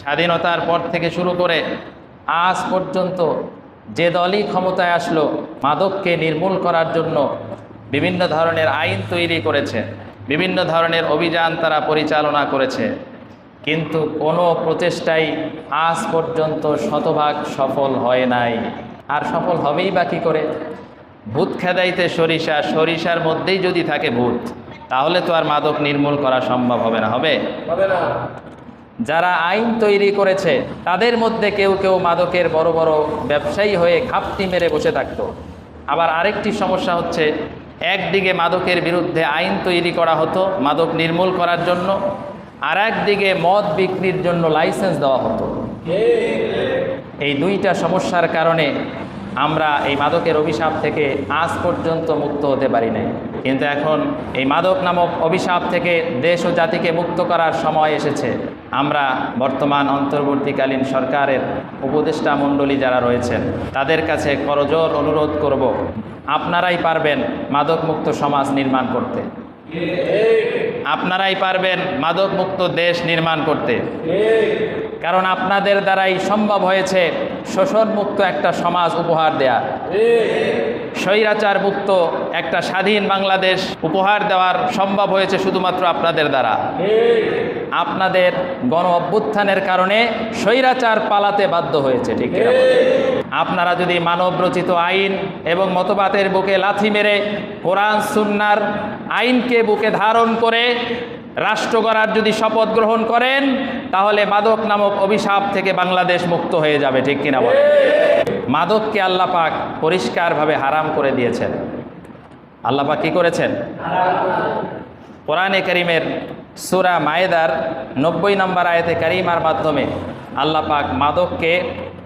স্বাধীনতার পর থেকে শুরু করে আজ পর্যন্ত যে দলই ক্ষমতায় আসলো, মাদককে নির্মূল করার জন্য বিভিন্ন ধরনের আইন তৈরি করেছে, বিভিন্ন ধরনের অভিযান তারা পরিচালনা করেছে। কিন্তু কোনো প্রচেষ্টাই আজ পর্যন্ত শতভাগ সফল হয় নাই। আর সফল হবেই বা কী করে? ভূত খেদাইতে সরিষা, সরিষার মধ্যেই যদি থাকে ভূত, তাহলে তো আর মাদক নির্মূল করা সম্ভব হবে না, হবে? যারা আইন তৈরি করেছে, তাদের মধ্যে কেউ কেউ মাদকের বড় বড় ব্যবসায়ী হয়ে ঘাপটি মেরে বসে থাকতো। আবার আরেকটি সমস্যা হচ্ছে, একদিকে মাদকের বিরুদ্ধে আইন তৈরি করা হতো মাদক নির্মূল করার জন্য, আর একদিকে মদ বিক্রির জন্য লাইসেন্স দেওয়া হতো। এই দুইটা সমস্যার কারণে আমরা এই মাদকের অভিশাপ থেকে আজ পর্যন্ত মুক্ত হতে পারি নাই। কিন্তু এখন এই মাদক নামক অভিশাপ থেকে দেশ ও জাতিকে মুক্ত করার সময় এসেছে। আমরা বর্তমান অন্তর্বর্তীকালীন সরকারের উপদেষ্টা মণ্ডলী যারা রয়েছেন, তাদের কাছে করজোর অনুরোধ করব। আপনারাই পারবেন মাদকমুক্ত সমাজ নির্মাণ করতে। আপনারাই পারবেন মাদকমুক্ত দেশ নির্মাণ করতে। কারণ আপনাদের দ্বারাই সম্ভব হয়েছে শোষণ মুক্ত একটা সমাজ উপহার দেয়া। স্বৈরাচার মুক্ত একটা স্বাধীন বাংলাদেশ উপহার দেওয়ার সম্ভব হয়েছে শুধুমাত্র আপনাদের দ্বারা। আপনাদের গণ অভ্যুত্থানের কারণে স্বৈরাচার পালাতে বাধ্য হয়েছে, ঠিক আপনারা যদি মানব রচিত আইন এবং মতবাদের বুকে লাথি মেরে কোরআন, সুন্নার আইনকে বুকে ধারণ করে রাষ্ট্র গড়ার যদি শপথ গ্রহণ করেন, তাহলে মাদক নামক অভিশাপ থেকে বাংলাদেশ মুক্ত হয়ে যাবে, ঠিক কিনা বলে মাদককে আল্লাহ পাক পরিষ্কারভাবে হারাম করে দিয়েছেন। আল্লাহ পাক কি করেছেন? কোরআনে করিমের সুরা মায়েদার নব্বই নম্বর আয়তে করিমার মাধ্যমে আল্লাহ পাক মাদককে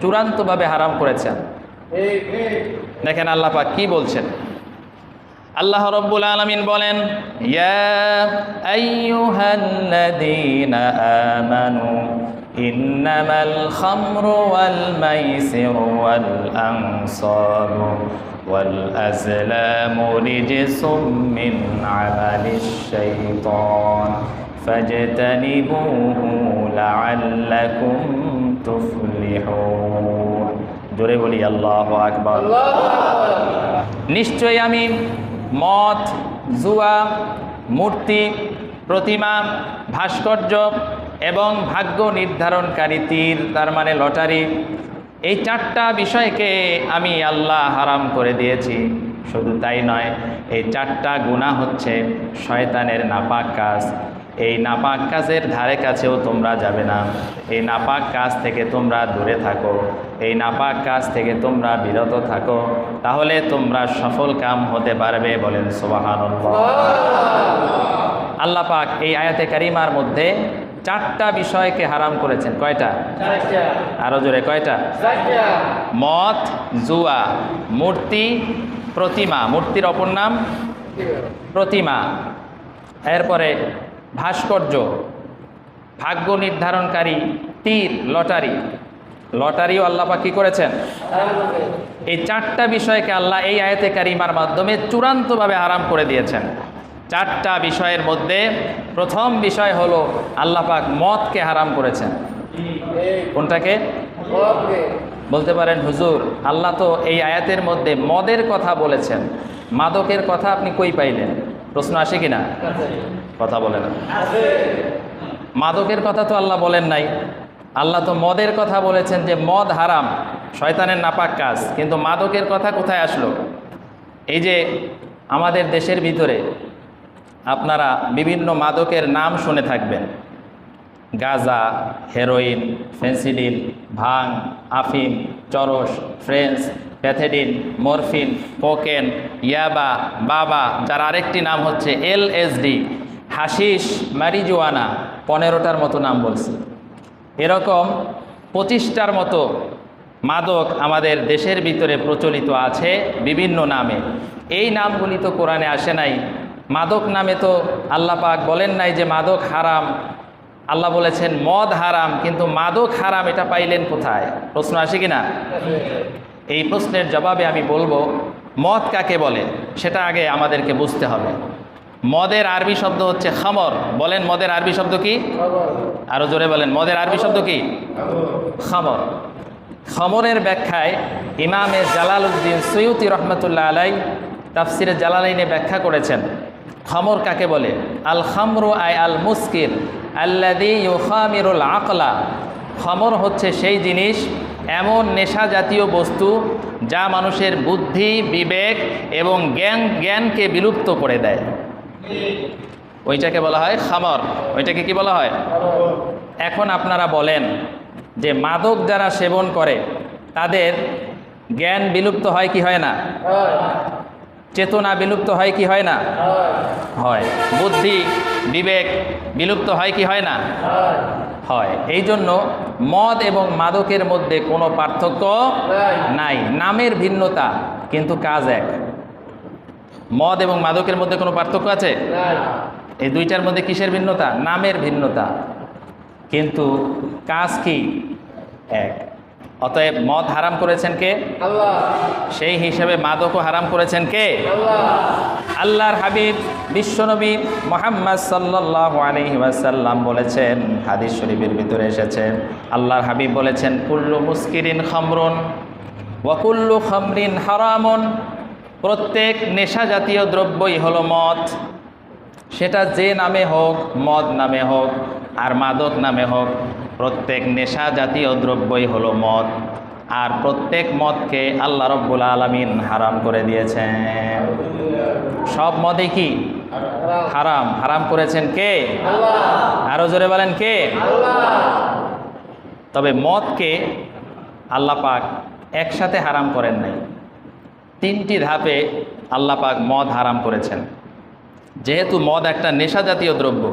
চূড়ান্তভাবে হারাম করেছেন। দেখেন আল্লাহ পাক কি বলছেন? আল্লাহ রব্বুল আলমিন বলেন আমানু মাইসিরু ওয়াল আনসারু ওয়াল আজলামু রিজসুম মিন আমালিশ শাইতান ফাজতানিবুহু লাআল্লাকুম তুফলিহুন। জোরে বলি আল্লাহু আকবার। নিশ্চয়ই আমি মদ জুয়া, মূর্তি, প্রতিমা, ভাস্কর্য এবং ভাগ্য নির্ধারণকারী তীর, তার মানে লটারি, এই চারটা বিষয়কে আমি আল্লাহ হারাম করে দিয়েছি। শুধু তাই নয়, এই চারটা গুণা হচ্ছে শয়তানের নাপাক কাজ। এই নাপাক কাজের ধারে কাছেও তোমরা যাবে না। এই নাপাক কাজ থেকে তোমরা দূরে থাকো। এই নাপাক কাজ থেকে তোমরা বিরত থাকো। তাহলে তোমরা সফল কাম হতে পারবে বলেন সোবাহান আল্লাহ পাক এই আয়াতে কারিমার মধ্যে চারটা বিষয়কে হারাম করেছেন। কয়টা? আরও জোরে কয়টা? মদ জুয়া মূর্তি প্রতিমা। মূর্তির অপর নাম? প্রতিমা। এরপরে ভাস্কর্য, ভাগ্য নির্ধারণকারী তীর, লটারি। লটারিও আল্লাপা কি করেছেন? এই চারটা বিষয়কে আল্লাহ এই আয়াতে কারিমার মাধ্যমে চূড়ান্তভাবে আরাম করে দিয়েছেন। চারটা বিষয়ের মধ্যে প্রথম বিষয় হলো আল্লাপাক মদকে হারাম করেছেন। কোনটাকে? বলতে পারেন, হুজুর, আল্লাহ তো এই আয়াতের মধ্যে মদের কথা বলেছেন। মাদকের কথা আপনি কই পাইলেন? প্রশ্ন আসে কিনা কথা বলে না। মাদকের কথা তো আল্লাহ বলেন নাই। আল্লাহ তো মদের কথা বলেছেন যে মদ হারাম, শয়তানের নাপাক কাজ। কিন্তু মাদকের কথা কোথায় আসলো? এই যে আমাদের দেশের ভিতরে আপনারা বিভিন্ন মাদকের নাম শুনে থাকবেন। গাজা, হেরোইন, ফেন্সিডিল, ভাং, আফিম, চরস ফ্রেন্স প্যাথেডিন, মরফিন, কোকেন, ইয়াবা, বাবা, যার আরেকটি নাম হচ্ছে এলএসডি হাসিস ম্যারিজোয়ানা পনেরোটার মতো নাম বলছি। এরকম পঁচিশটার মতো মাদক আমাদের দেশের ভিতরে প্রচলিত আছে বিভিন্ন নামে। এই নামগুলি তো কোরআনে আসে নাই। মাদক নামে তো আল্লাহ পাক বলেন নাই যে মাদক হারাম। আল্লাহ বলেছেন, মদ হারাম, কিন্তু মাদক হারাম, এটা পাইলেন কোথায়? প্রশ্ন আসে কি না? এই প্রশ্নের জবাবে আমি বলব, মদ কাকে বলে? সেটা আগে আমাদেরকে বুঝতে হবে। মদের আরবি শব্দ হচ্ছে খামর। বলেন মদের আরবি শব্দ কি? আরও জোরে বলেন, মদের আরবি শব্দ কি? খামর। খামরের ব্যাখ্যায় ইমামে জালাল উদ্দিন সৈয়দি রহমতুল্লাহ আলাই তাফসিরে জালালাইনে ব্যাখ্যা করেছেন, খামর কাকে বলে? আল খামরু আই আল মুস্কির আল্লাদি ইউখামিরুল আকলা। খামর হচ্ছে সেই জিনিস এমন নেশা জাতীয় বস্তু যা মানুষের বুদ্ধি, বিবেক এবং জ্ঞান, জ্ঞানকে বিলুপ্ত করে দেয়। ওইটাকে বলা হয় খামর। ওইটাকে কি বলা হয়? এখন আপনারা বলেন যে মাদক যারা সেবন করে, তাদের জ্ঞান বিলুপ্ত হয় কি হয় না? চেতনা বিলুপ্ত হয় কি হয় না? হয়। বুদ্ধি, বিবেক বিলুপ্ত হয় কি হয় না? হয়। এই জন্য মদ এবং মাদকের মধ্যে কোনো পার্থক্য নাই। নামের ভিন্নতা কিন্তু কাজ এক। মদ এবং মাদকের মধ্যে কোনো পার্থক্য আছে? এই দুইটার মধ্যে কিসের ভিন্নতা? নামের ভিন্নতা। কিন্তু কাজ কি? এক। অতএব মদ হারাম করেছেন কে? সেই হিসাবে মাদকও হারাম করেছেন কে? আল্লাহর হাবিব বিশ্বনবী মোহাম্মদ সাল্লাহ আলহি ওয়াসাল্লাম বলেছেন হাদিস শরীফের ভিতরে এসেছেন আল্লাহর হাবিব বলেছেন কুল্লু মুস্কিরিন খামরুন ওয়াকুল্লু খামরিন হারামন। প্রত্যেক নেশা জাতীয় দ্রব্যই হলো মদ। সেটা যে নামে হোক মদ নামে হোক আর মাদক নামে হোক প্রত্যেক নেশা জাতীয় দ্রব্যই হলো মদ। আর প্রত্যেক মদকে আল্লাহ রব্বুল আলমিন হারাম করে দিয়েছেন। সব মদে কি? হারাম। হারাম করেছেন কে? আরও জোরে বলেন কে? তবে মদকে আল্লাহ পাক একসাথে হারাম করেন নাই। তিনটি ধাপে আল্লাহ পাক মদ হারাম করেছেন। যেহেতু মদ একটা নেশা জাতীয় দ্রব্য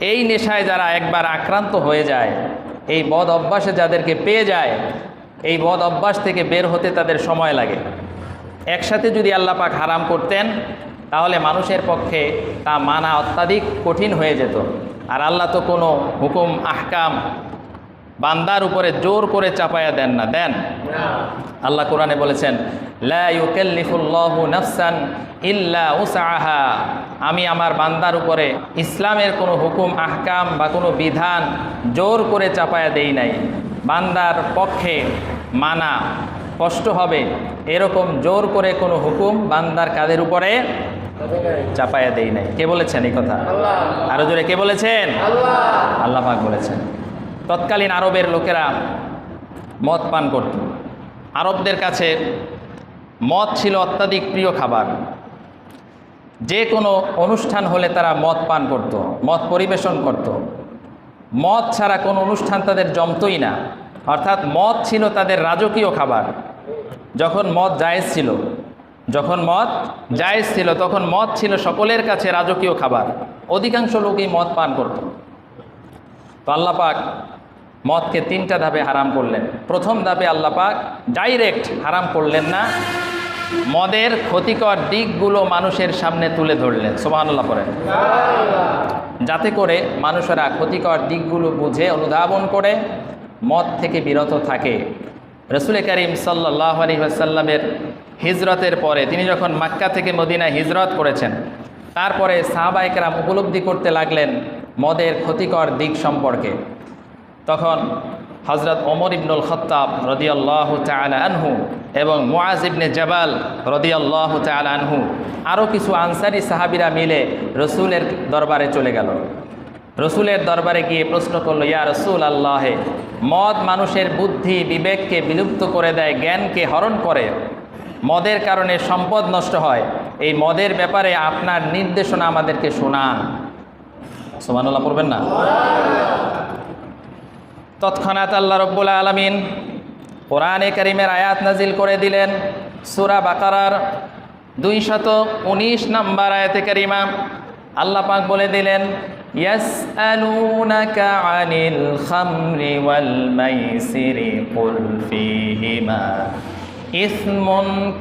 এই নেশায় যারা একবার আক্রান্ত হয়ে যায়, এই বদ অভ্যাসে যাদেরকে পেয়ে যায়, এই বদ অভ্যাস থেকে বের হতে তাদের সময় লাগে। একসাথে যদি আল্লাহ পাক হারাম করতেন, তাহলে মানুষের পক্ষে তা মানা অত্যাধিক কঠিন হয়ে যেত। আর আল্লাহ তো কোনো হুকুম, আহকাম বান্দার উপরে জোর করে চাপায়া দেন না দেন। আল্লাহ কোরআনে বলেছেন নাফসান ইল্লা উসআহা। আমি আমার বান্দার উপরে ইসলামের কোনো হুকুম আহকাম বা কোনো বিধান জোর করে চাপায়া দেই নাই। বান্দার পক্ষে মানা কষ্ট হবে এরকম জোর করে কোনো হুকুম বান্দার কাদের উপরে চাপায়া দেই নাই। কে বলেছেন এই কথা? আরও জোরে কে বলেছেন? আল্লাহ পাক বলেছেন। তৎকালীন আরবের লোকেরা মদ পান করত। আরবদের কাছে মদ ছিল অত্যাধিক প্রিয় খাবার। যে কোনো অনুষ্ঠান হলে তারা মদ পান করত, মদ পরিবেশন করত। মদ ছাড়া কোনো অনুষ্ঠান তাদের জমতই না। অর্থাৎ মদ ছিল তাদের রাজকীয় খাবার। যখন মদ জায়েজ ছিল, যখন মদ জায়েজ ছিল, তখন মদ ছিল সকলের কাছে রাজকীয় খাবার। অধিকাংশ লোকই মদ পান করত। তো আল্লাহ পাক মদকে তিনটা ধাপে হারাম করলেন। প্রথম ধাপে আল্লাহ পাক ডাইরেক্ট হারাম করলেন না। মদের ক্ষতিকর দিকগুলো মানুষের সামনে তুলে ধরলেন। সোমানুল্লাহ পরে যাতে করে মানুষেরা ক্ষতিকর দিকগুলো বুঝে, অনুধাবন করে, মদ থেকে বিরত থাকে। রসুল করিম সাল্লাহ আলী আসাল্লামের হিজরতের পরে তিনি যখন মাক্কা থেকে মদিনায় হিজরত করেছেন, তারপরে সাহাবাইকেরাম উপলব্ধি করতে লাগলেন মদের ক্ষতিকর দিক সম্পর্কে। তখন হজরত ওমর ইবনুল খত্তাব রদিয়াল্লাহ আনহু এবং মুআজ ইবনে জবাল রদিয়াল্লাহ আনহু আরও কিছু আনসারি সাহাবিরা মিলে রসুলের দরবারে চলে গেল। রসুলের দরবারে গিয়ে প্রশ্ন করল, ইয়া রসুল আল্লাহে মদ মানুষের বুদ্ধি বিবেককে বিলুপ্ত করে দেয়, জ্ঞানকে হরণ করে। মদের কারণে সম্পদ নষ্ট হয়। এই মদের ব্যাপারে আপনার নির্দেশনা আমাদেরকে শোনান। সোমানুল্লাহ পড়বেন না? তৎক্ষণাৎ আল্লাহ রব্বুল আলমিন কোরআনে করিমের আয়াত নাজিল করে দিলেন সুরা বাকারার দুই শত উনিশ নম্বর আয়াতে করিমা আল্লাহ পাক বলে দিলেন يسألونك عن الخمر والميسر قل فيهما إثم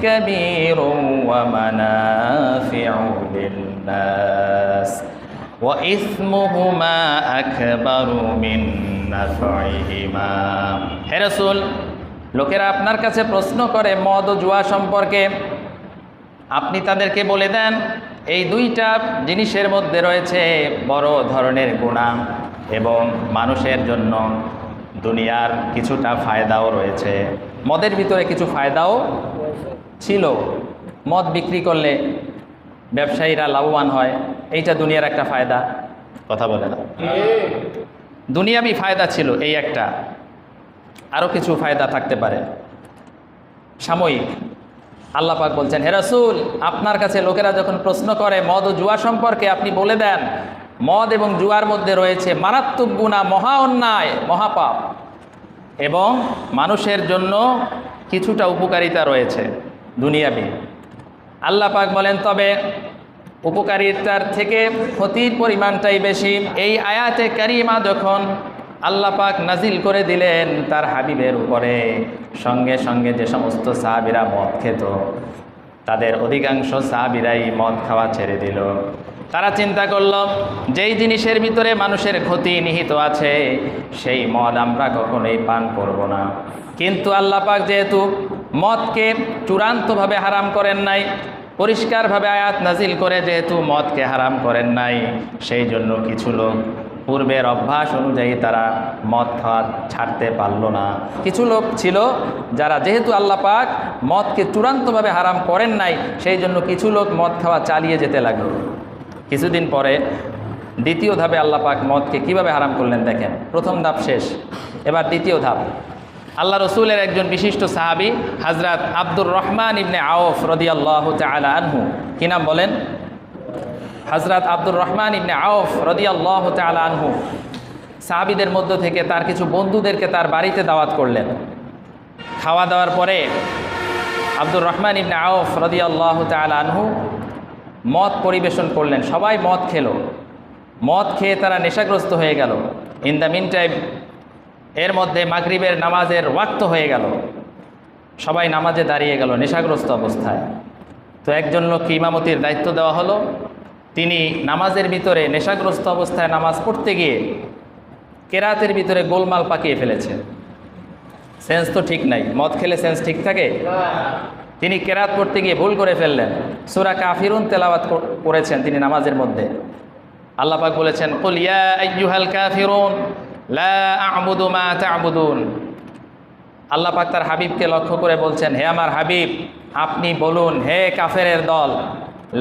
كبير ومنافع للناس وإثمهما أكبر من نفعهما হে রসুল, লোকেরা আপনার কাছে প্রশ্ন করে মদ ও জুয়া সম্পর্কে। আপনি তাদেরকে বলে দেন, এই দুইটা জিনিসের মধ্যে রয়েছে বড় ধরনের গুণা এবং মানুষের জন্য দুনিয়ার কিছুটা ফায়দাও রয়েছে। মদের ভিতরে কিছু ফায়দাও ছিল। মদ বিক্রি করলে ব্যবসায়ীরা লাভবান হয়, এইটা দুনিয়ার একটা ফায়দা। কথা বলে না। দুনিয়াবি ফায়দা ছিল, এই একটা। আরও কিছু ফায়দা থাকতে পারে। সাময়িক। আল্লাহ পাক বলছেন হেরাসুল আপনার কাছে লোকেরা যখন প্রশ্ন করে, মদ ও জুয়া সম্পর্কে আপনি বলে দেন, মদ এবং জুয়ার মধ্যে রয়েছে মারাত্মক গুণা মহা অন্যায়, মহাপাপ এবং মানুষের জন্য কিছুটা উপকারিতা রয়েছে দুনিয়াবি। আল্লাহ পাক বলেন, তবে উপকারিতার থেকে ক্ষতির পরিমাণটাই বেশি। এই আয়াতে কারিমা যখন আল্লাহ পাক নাজিল করে দিলেন তার হাবিবের উপরে, সঙ্গে সঙ্গে যে সমস্ত সাহাবিরা মদ খেত, তাদের অধিকাংশ সাহাবিরাই মদ খাওয়া ছেড়ে দিল। তারা চিন্তা করল, যেই জিনিসের ভিতরে মানুষের ক্ষতি নিহিত আছে, সেই মদ আমরা কখনোই পান করব না। কিন্তু আল্লাহ পাক যেহেতু মদকে চূড়ান্তভাবে হারাম করেন নাই পরিষ্কারভাবে আয়াত নাজিল করে যেহেতু মদকে হারাম করেন নাই, সেই জন্য কিছু লোক পূর্বের অভ্যাস অনুযায়ী তারা মদ খাওয়া ছাড়তে পারল না। কিছু লোক ছিল যারা যেহেতু আল্লাহ পাক মদকে চূড়ান্তভাবে হারাম করেন নাই, সেই জন্য কিছু লোক মদ খাওয়া চালিয়ে যেতে লাগল। কিছুদিন পরে দ্বিতীয় ধাপে আল্লাহ পাক মদকে কীভাবে হারাম করলেন দেখেন? প্রথম ধাপ শেষ। এবার দ্বিতীয় ধাপ। আল্লাহ রসুলের একজন বিশিষ্ট সাহাবি হাজরাত আব্দুর রহমান ইবনে আওফ রদিয়াল্লাহ তালা আনহু। কি নাম বলেন? হজরত আব্দুর রহমান ইবনে আওফ রদিয়াল্লাহ তালা আনহু। সাহাবিদের মধ্য থেকে তার কিছু বন্ধুদেরকে তার বাড়িতে দাওয়াত করলেন। খাওয়া দাওয়ার পরে আব্দুর রহমান ইবনে আওফ রদিয়াল্লাহ তালা আনহু মদ পরিবেশন করলেন। সবাই মদ খেলো। মদ খেয়ে তারা নেশাগ্রস্ত হয়ে গেল। ইন দ্য মিন টাইম এর মধ্যে মাগরিবের নামাজের ওয়াক্ত হয়ে গেল। সবাই নামাজে দাঁড়িয়ে গেল নেশাগ্রস্ত অবস্থায়। তো একজন লোককে ইমামতির দায়িত্ব দেওয়া হলো। তিনি নামাজের ভিতরে নেশাগ্রস্ত অবস্থায় নামাজ পড়তে গিয়ে কেরাতের ভিতরে গোলমাল পাকিয়ে ফেলেছে। সেন্স তো ঠিক নাই। মদ খেলে সেন্স ঠিক থাকে? তিনি কেরাত পড়তে গিয়ে ভুল করে ফেললেন। সুরা কাফিরুন তেলাওয়াত করেছেন তিনি নামাজের মধ্যে। আল্লাহ পাক বলেছেন, কুল আইয়ুহাল কাফিরুন। লা আ'বুদু মা তা'বুদুন। আল্লাহ পাক তার হাবিবকে লক্ষ্য করে বলছেন হে আমার হাবিব আপনি বলুন হে কাফেরের দল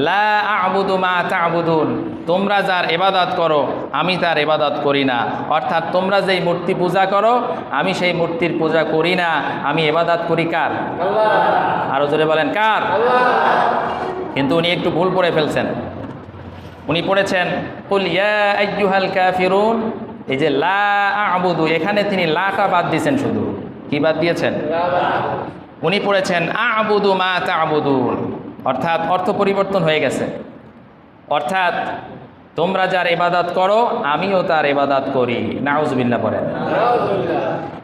লা আ'বুদু মা তা'বুদুন তোমরা যার এবাদত করো আমি তার এবাদত করি না। অর্থাৎ তোমরা যেই মূর্তি পূজা করো আমি সেই মূর্তির পূজা করি না। আমি এবাদত করি কার? আরও জোরে বলেন কার? কিন্তু উনি একটু ভুল পড়ে ফেলছেন। উনি পড়েছেন কুল ইয়া আইয়ুহাল কাফিরুন এই যে লা আবুদু, এখানে তিনি লাটা বাদ দিয়েছেন শুধু। কি বাদ দিয়েছেন? উনি পড়েছেন, আবুদু মা তা'বুদুন। অর্থাৎ অর্থ পরিবর্তন হয়ে গেছে। অর্থাৎ তোমরা যার ইবাদত করো, আমিও তার ইবাদত করি। নাউজবিল্লা পড়েন।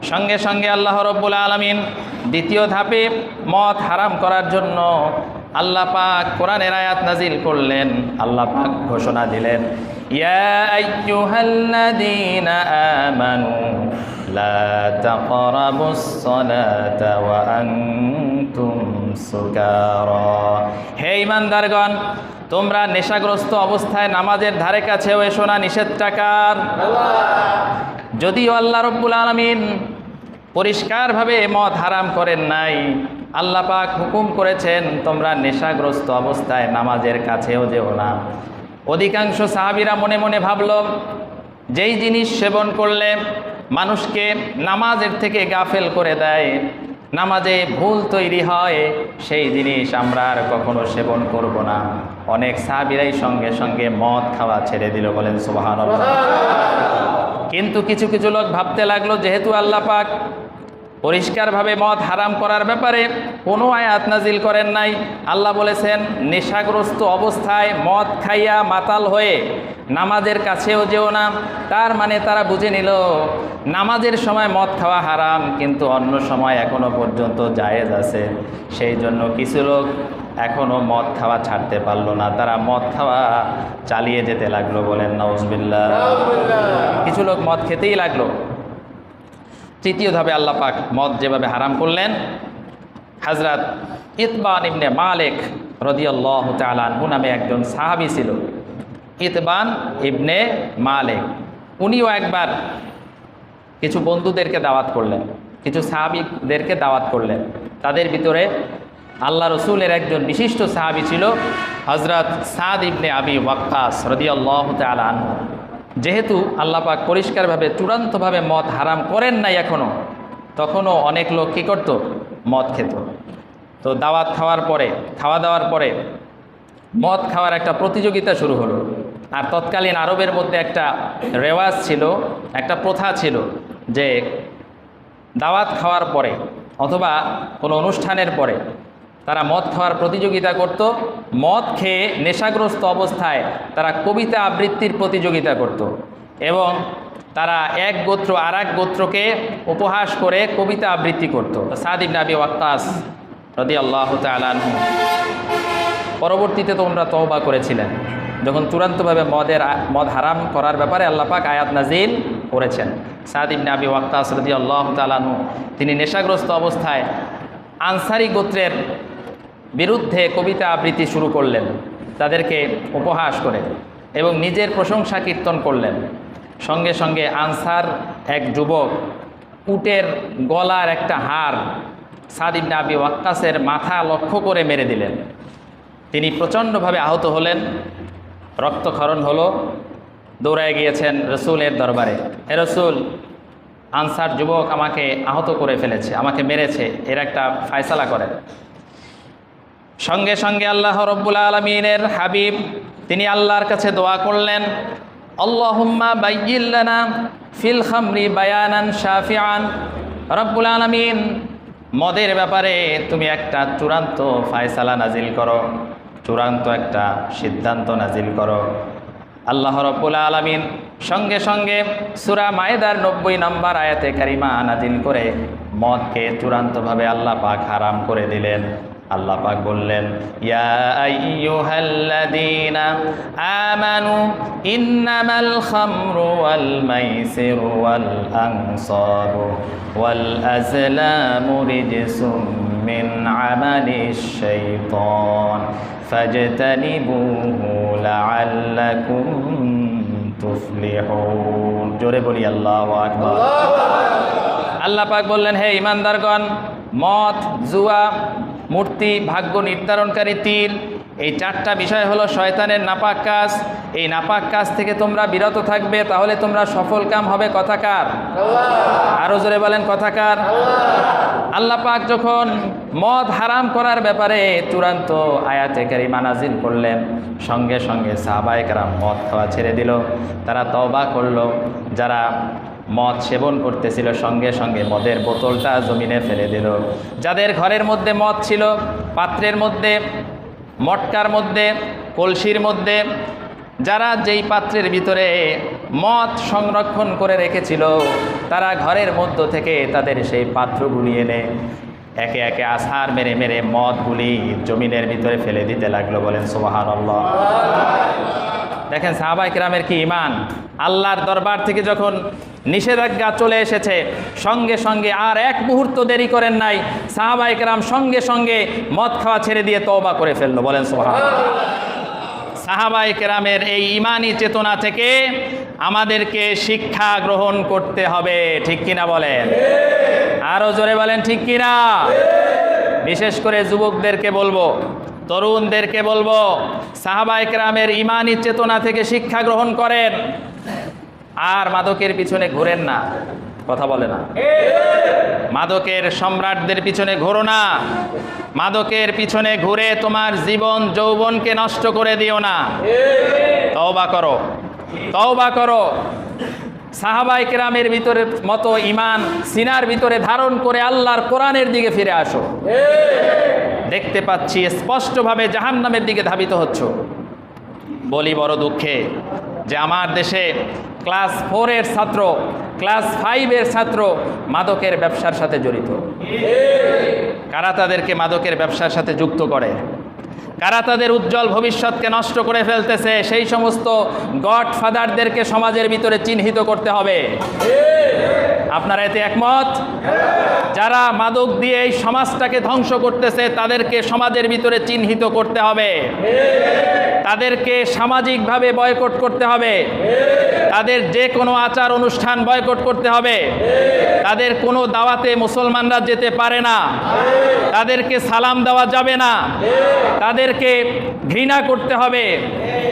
সঙ্গে সঙ্গে আল্লাহ রব্বুল আলমিন দ্বিতীয় ধাপে মদ হারাম করার জন্য আল্লাহ পাক কোরআনের আয়াত নাজিল করলেন, আল্লাহ পাক ঘোষণা দিলেন, ইয়া লা হে ঈমানদারগণ, তোমরা নেশাগ্রস্ত অবস্থায় নামাজের ধারে কাছেও এসো না, নিষেধ টাকার। যদিও আল্লাহ রব্বুল আলমিন পরিষ্কারভাবে মদ হারাম করেন নাই। আল্লাহ পাক হুকুম করেছেন, তোমরা নেশাগ্রস্ত অবস্থায় নামাজের কাছেও যেও না। অধিকাংশ সাহাবিরা মনে মনে ভাবল, যেই জিনিস সেবন করলে মানুষকে নামাজের থেকে গাফেল করে দেয়, নামাজে ভুল তৈরি হয়, সেই জিনিস আমরা আর কখনো সেবন করব না। অনেক সাহাবিরাই সঙ্গে সঙ্গে মদ খাওয়া ছেড়ে দিল বলেন সুবাহান কিন্তু কিছু কিছু লোক ভাবতে লাগল, যেহেতু আল্লাহ পাক পরিষ্কারভাবে মদ হারাম করার ব্যাপারে কোনো আয়াত নাজিল করেন নাই। আল্লাহ বলেছেন নেশাগ্রস্ত অবস্থায় মদ খাইয়া মাতাল হয়ে নামাজের কাছেও যেও না। তার মানে তারা বুঝে নিল নামাজের সময় মদ খাওয়া হারাম কিন্তু অন্য সময় এখনও পর্যন্ত জায়েজ আছে। সেই জন্য কিছু লোক এখনও মদ খাওয়া ছাড়তে পারল না। তারা মদ খাওয়া চালিয়ে যেতে লাগল বলেন নওজবিল্লা কিছু লোক মদ খেতেই লাগল। তৃতীয় ধাপে আল্লাহ পাক মদ যেভাবে হারাম করলেন হাজরাত ইতবান ইবনে মালিক রদিয়াল্লাহ তালানহু নামে একজন সাহাবি ছিল, ইতবান ইবনে মালেক। উনিও একবার কিছু বন্ধুদেরকে দাওয়াত করলেন, কিছু সাহাবিদেরকে দাওয়াত করলেন। তাদের ভিতরে আল্লাহ রসুলের একজন বিশিষ্ট সাহাবি ছিল হজরত সাদ ইবনে আবি ওয়াক্কাস রদিয়াল্লাহ তালানহু যেহেতু আল্লাহ পাক পরিষ্কারভাবে, চূড়ান্তভাবে মদ হারাম করেন নাই এখনও তখনও অনেক লোক কী করত? মদ খেত। তো দাওয়াত খাওয়ার পরে, খাওয়া দাওয়ার পরে মদ খাওয়ার একটা প্রতিযোগিতা শুরু হলো। আর তৎকালীন আরবের মধ্যে একটা রেওয়াজ ছিল, একটা প্রথা ছিল যে দাওয়াত খাওয়ার পরে অথবা কোনো অনুষ্ঠানের পরে তারা মদ খাওয়ার প্রতিযোগিতা করত। মদ খেয়ে নেশাগ্রস্ত অবস্থায় তারা কবিতা আবৃত্তির প্রতিযোগিতা করত এবং তারা এক গোত্র আর এক গোত্রকে উপহাস করে কবিতা আবৃত্তি করত। সাদিব নাবি ওয়াক্তাস রদি আল্লাহ তালানহু পরবর্তীতে তোমরা তওবা করেছিলেন যখন চূড়ান্তভাবে মদের মদ হারাম করার ব্যাপারে আল্লাহ পাক আয়াত নাজিল করেছেন। সাদ ইবনে আবি ওয়াক্কাস রদি আল্লাহ তালানহু তিনি নেশাগ্রস্ত অবস্থায় আনসারি গোত্রের বিরুদ্ধে কবিতা আবৃত্তি শুরু করলেন, তাদেরকে উপহাস করে এবং নিজের প্রশংসা কীর্তন করলেন। সঙ্গে সঙ্গে আনসার এক যুবক উটের গলার একটা হার সাদ ইবনে আবি ওয়াক্কাসের মাথা লক্ষ্য করে মেরে দিলেন। তিনি প্রচণ্ডভাবে আহত হলেন, রক্তক্ষরণ হলো, দৌড়ায় গিয়েছেন রসুলের দরবারে। হে রসুল, আনসার যুবক আমাকে আহত করে ফেলেছে, আমাকে মেরেছে, এর একটা ফায়সালা করেন। সঙ্গে সঙ্গে আল্লাহ রব্বুল আলমিনের হাবিব, তিনি আল্লাহর কাছে দোয়া করলেন, আল্লাহুম্মা বাইয়িল্লানা ফিল খামরি বায়ানান শাফিআন। রব্বুল আলমিন, মদের ব্যাপারে তুমি একটা চূড়ান্ত ফায়সালা নাজিল করো, চূড়ান্ত একটা সিদ্ধান্ত নাজিল করো। আল্লাহ রব্বুল আলমিন সঙ্গে সঙ্গে সুরা মায়েদার নব্বই নম্বর আয়াতে কারিমা নাজিল করে মদকে চূড়ান্তভাবে আল্লাহ পাক হারাম করে দিলেন। আল্লাহ পাক বললেন ইয়া আইয়ুহাল্লাযীনা আমানু ইন্নামাল খামরু ওয়াল মাইসিরু ওয়াল আনসারু ওয়াল আজলামু রিজসুম মিন আমালিশ শাইতান ফাজতানিবুহু লাআল্লাকুম তুফলিহুন। জোরে বলি আল্লাহু আকবার। আল্লাহ পাক বললেন হে ইমানদারগণ মদ জুয়া মূর্তি ভাগ্য নির্ধারণকারী তিল। এই চারটা বিষয় হলো শয়তানের নাপাক কাজ। এই নাপাক কাজ থেকে তোমরা বিরত থাকবে, তাহলে তোমরা সফল কাম হবে কথাকার। আরও জোরে বলেন কথাকার। আল্লাহ পাক যখন মদ হারাম করার ব্যাপারে চূড়ান্ত আয়াতে কারিমা নাজিল করলেন, সঙ্গে সঙ্গে সাহাবায়করা মদ খাওয়া ছেড়ে দিল। তারা তওবা করল। যারা মদ সেবন করতেছিল সঙ্গে সঙ্গে, মদের বোতলটা জমিনে ফেলে দিল। যাদের ঘরের মধ্যে মদ ছিল, পাত্রের মধ্যে, মটকার মধ্যে, কলসির মধ্যে, যারা যেই পাত্রের ভিতরে মদ সংরক্ষণ করে রেখেছিল, তারা ঘরের মধ্য থেকে তাদের সেই পাত্রগুলি এনে একে একে আছাড় মেরে মেরে মদগুলি জমিনের ভিতরে ফেলে দিতে লাগল বলেন সোহান দেখেন সাহাবাই কিরামের কি ইমান আল্লাহর দরবার থেকে যখন নিষেধাজ্ঞা চলে এসেছে। সঙ্গে সঙ্গে আর এক মুহূর্ত দেরি করেন নাই। সাহাবাই কিরাম সঙ্গে সঙ্গে মদ খাওয়া ছেড়ে দিয়ে তওবা করে ফেলল। বলেন সোহান সাহাবাই কেরামের এই ইমানি চেতনা থেকে আমাদেরকে শিক্ষা গ্রহণ করতে হবে। ঠিক কিনা বলেন? আরও জোরে বলেন, ঠিক কিনা? বিশেষ করে যুবকদেরকে বলব, তরুণদেরকে বলব সাহাবাই কেরামের ইমানি চেতনা থেকে শিক্ষা গ্রহণ করেন। আর মাদকের পিছনে ঘুরেন না। কথা বলে না। মাদকের সম্রাটদের পিছনে ঘোরো না। মাদকের পিছনে ঘুরে তোমার জীবন, যৌবনকে নষ্ট করে দিও না। তওবা করো। তওবা করো। সাহাবাই কেরামের ভিতরে মতো ইমান সিনার ভিতরে ধারণ করে আল্লাহর কোরআনের দিকে ফিরে আসো। দেখতে পাচ্ছি, স্পষ্টভাবে জাহান্নামের দিকে ধাবিত হচ্ছ। বলি বড় দুঃখে যে আমার দেশে ক্লাস ফোরের ছাত্র, ক্লাস ফাইভের ছাত্র মাদকের ব্যবসার সাথে জড়িত। কারা তাদেরকে মাদকের ব্যবসার সাথে যুক্ত করে? কারা তাদের উজ্জ্বল ভবিষ্যৎকে নষ্ট করে ফেলতেছে, সেই সমস্ত গড ফাদারদেরকে সমাজের ভিতরে চিহ্নিত করতে হবে। আপনারা এতে একমত? যারা মাদক দিয়ে এই সমাজটাকে ধ্বংস করতেছে, তাদেরকে সমাজের ভিতরে চিহ্নিত করতে হবে। তাদেরকে সামাজিকভাবে বয়কট করতে হবে। তাদের যে কোনো আচার অনুষ্ঠান বয়কট করতে হবে। তাদের কোনো দাওয়াতে মুসলমানরা যেতে পারে না। তাদেরকে সালাম দেওয়া যাবে না। তাদেরকে ঘৃণা করতে হবে।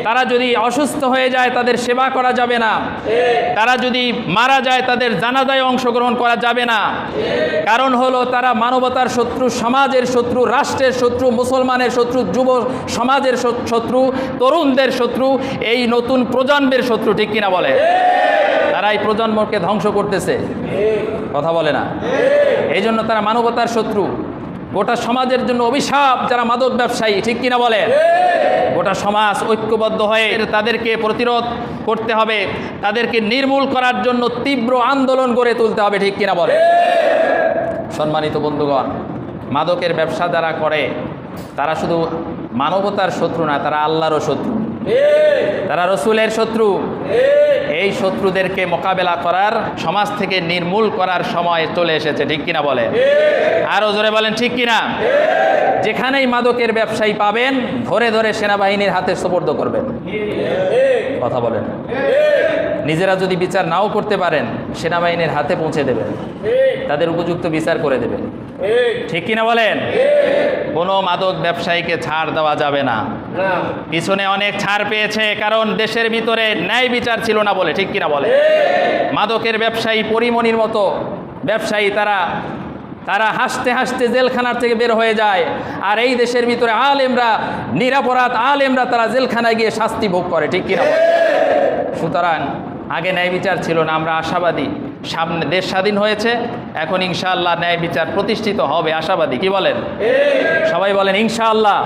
তারা যদি অসুস্থ হয়ে যায়, তাদের সেবা করা যাবে না। তারা যদি মারা যায়, তাদের জানাজায় অংশগ্রহণ করা যাবে না। কারণ হলো, তারা মানবতার শত্রু, সমাজের শত্রু, রাষ্ট্রের শত্রু, মুসলমানের শত্রু, যুব সমাজের শত্রু, তরুণদের শত্রু, এই নতুন প্রজন্মের শত্রু, ঠিক কিনা বলে? তারা এই প্রজন্মকে ধ্বংস করতেছে। কথা বলে না? এই জন্য তারা মানবতার শত্রু। গোটা সমাজের জন্য অভিশাপ যারা মাদক ব্যবসায়ী, ঠিক কিনা বলে গোটা সমাজ ঐক্যবদ্ধ হয়ে তাদেরকে প্রতিরোধ করতে হবে, তাদেরকে নির্মূল করার জন্য তীব্র আন্দোলন গড়ে তুলতে হবে, ঠিক কিনা বলে সম্মানিত বন্ধুগণ, মাদকের ব্যবসা যারা করে, তারা শুধু মানবতার শত্রু না, তারা আল্লাহরও শত্রু। তারা রসুলের শত্রু। এই শত্রুদেরকে মোকাবেলা করার, সমাজ থেকে নির্মূল করার সময় চলে এসেছে, ঠিক কিনা বলে? আরও জোরে বলেন, ঠিক কিনা? যেখানেই মাদকের ব্যবসায়ী পাবেন, ধরে ধরে সেনাবাহিনীর হাতে সোপর্দ করবেন। কথা বলেন। নিজেরা যদি বিচার নাও করতে পারেন, সেনাবাহিনীর হাতে পৌঁছে দেবেন। তাদের উপযুক্ত বিচার করে দেবেন। ঠিক কিনা বলেন? কোনো মাদক ব্যবসায়ীকে ছাড় দেওয়া যাবে না। পিছনে অনেক ছাড় পেয়েছে, কারণ দেশের ভিতরে ন্যায় বিচার ছিল না বলে, ঠিক কিনা বলে? মাদকের ব্যবসায়ী পরিমণির মতো ব্যবসায়ী তারা তারা হাসতে হাসতে জেলখানার থেকে বের হয়ে যায়। আর এই দেশের ভিতরে আলেমরা, নিরাপরাধ আলেমরা তারা জেলখানায় গিয়ে শাস্তি ভোগ করে, ঠিক কিনা সুতরাং আগে ন্যায় বিচার ছিল না, আমরা আশাবাদী। সামনে দেশ স্বাধীন হয়েছে, এখন ইনশাআল্লাহ ন্যায় বিচার প্রতিষ্ঠিত হবে, আশাবাদী। কি বলেন? সবাই বলেন, ইনশাআল্লাহ।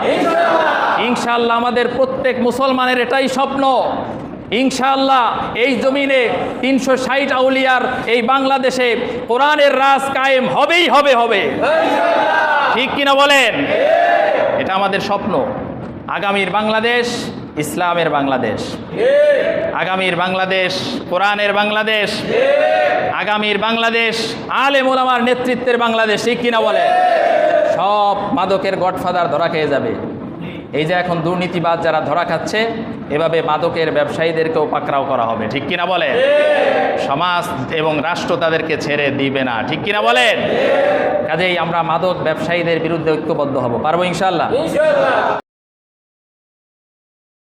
ইনশাআল্লাহ আমাদের প্রত্যেক মুসলমানের এটাই স্বপ্ন। ইনশাআল্লাহ এই জমিনে তিনশো ষাট আউলিয়ার এই বাংলাদেশে কোরআনের রাজ কায়েম হবেই হবে হবে। ঠিক কিনা বলেন? এটা আমাদের স্বপ্ন। আগামীর বাংলাদেশ ইসলামের বাংলাদেশ। আগামীর বাংলাদেশ, কোরআনের বাংলাদেশ। আগামীর বাংলাদেশ, আলেম ওলামার নেতৃত্বের বাংলাদেশ, ঠিক কিনা বলে? সব মাদকের গডফাদার ধরা খেয়ে যাবে। এই যে এখন দুর্নীতিবাদ যারা ধরা খাচ্ছে, এভাবে মাদকের ব্যবসায়ীদেরকেও পাকড়াও করা হবে, ঠিক কিনা বলে? সমাজ এবং রাষ্ট্র তাদেরকে ছেড়ে দিবে না, ঠিক কিনা বলেন কাজেই আমরা মাদক ব্যবসায়ীদের বিরুদ্ধে ঐক্যবদ্ধ হব। পারব ইনশাল্লাহ